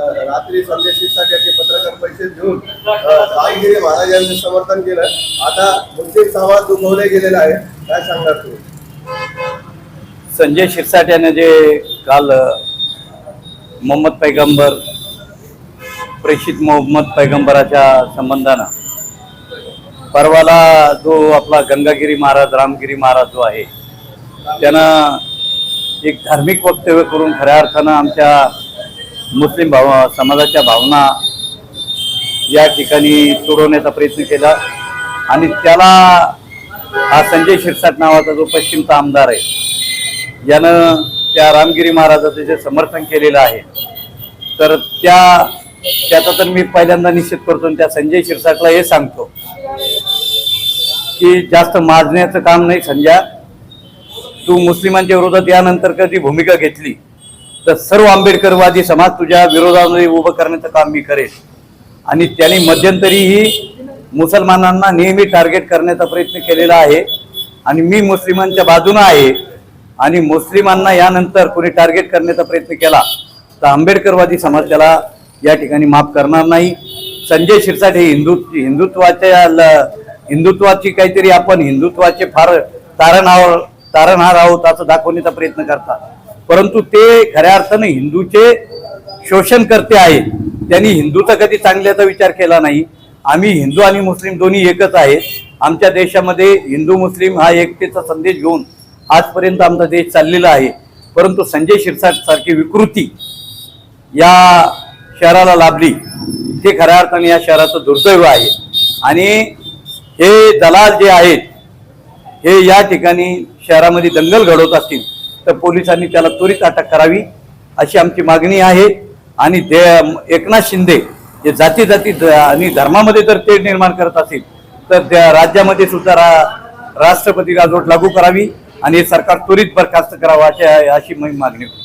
रात्री संदेशीसाठी शिरसाट पत्रकार परिषद घेऊन अ, रामगिरी महाराजांचं समर्थन केलं. आता मुस्लिम समाज दुखवले गेलेला आहे काय सांगणार तू? संजय शिरसाट याने जे काल मोहम्मद पैगंबर प्रेषित मोहम्मद पैगंबराच्या संबंधानं परवाला जो आपला गंगागिरी महाराज रामगिरी महाराज जो आहे त्यानं एक धार्मिक वक्तव्य करून खऱ्या अर्थानं आमच्या मुस्लिम भाव समाजाच्या भावना या ठिकाणी तुडवण्याचा प्रयत्न केला. आणि त्याला हा संजय शिरसाट नावाचा जो पश्चिमचा आमदार आहे यानं त्या रामगिरी महाराजाचं जे समर्थन केलेलं आहे तर त्या त्याचा तर मी पहिल्यांदा निश्चित करतो आणि त्या संजय शिरसाटला हे सांगतो की जास्त माजण्याचं काम नाही संजय तू मुस्लिमांच्या विरोधात यानंतर कधी भूमिका घेतली? तर सर्व आंबेडकरवादी समाज तुझ्या विरोधामध्ये उभं करण्याचं काम मी करेन आणि त्यांनी मध्यंतरीही मुसलमानांना नेहमी टार्गेट करण्याचा प्रयत्न केलेला आहे. आणि मी मुस्लिमांच्या बाजूनं आहे. आणि मुस्लिमांना यानंतर कोणी टार्गेट करण्याचा प्रयत्न केला तर आंबेडकरवादी समाज त्याला या ठिकाणी माफ करणार नाही. संजय शिरसाट हे हिंदू हिंदुत्वाच्या ल- हिंदुत्वाची काहीतरी आपण हिंदुत्वाचे फार तारणहार तारणहार आहोत असं दाखवण्याचा प्रयत्न करतात. परंतु ते खऱ्या अर्थानं हिंदूचे शोषण करते आहेत त्यांनी हिंदूचा कधी चांगल्याचा विचार केला नाही. आम्ही हिंदू आणि मुस्लिम दोन्ही एकच आहेत आमच्या देशामध्ये हिंदू मुस्लिम हा एकतेचा संदेश घेऊन आजपर्यंत आमचा देश चाललेला आहे. परंतु संजय शिरसाट सारखी विकृती या शहराला लाभली. ते खऱ्या अर्थाने या शहराचं दुर्दैव आहे. आणि हे दलाल जे आहेत हे या ठिकाणी शहरामध्ये दंगल घडवत असतील. तर पोलिसांनी त्याला त्वरित अटक करावी अशी आमची मागणी आहे. आणि दे एकनाथ शिंदे जे जाती जाती आणि धर्मामध्ये जर तेढ निर्माण करत असतील तर त्या राज्यामध्ये सुद्धा रा राष्ट्रपती राजवट लागू करावी आणि हे सरकार त्वरित बरखास्त करावं अशी अशी मागणी होती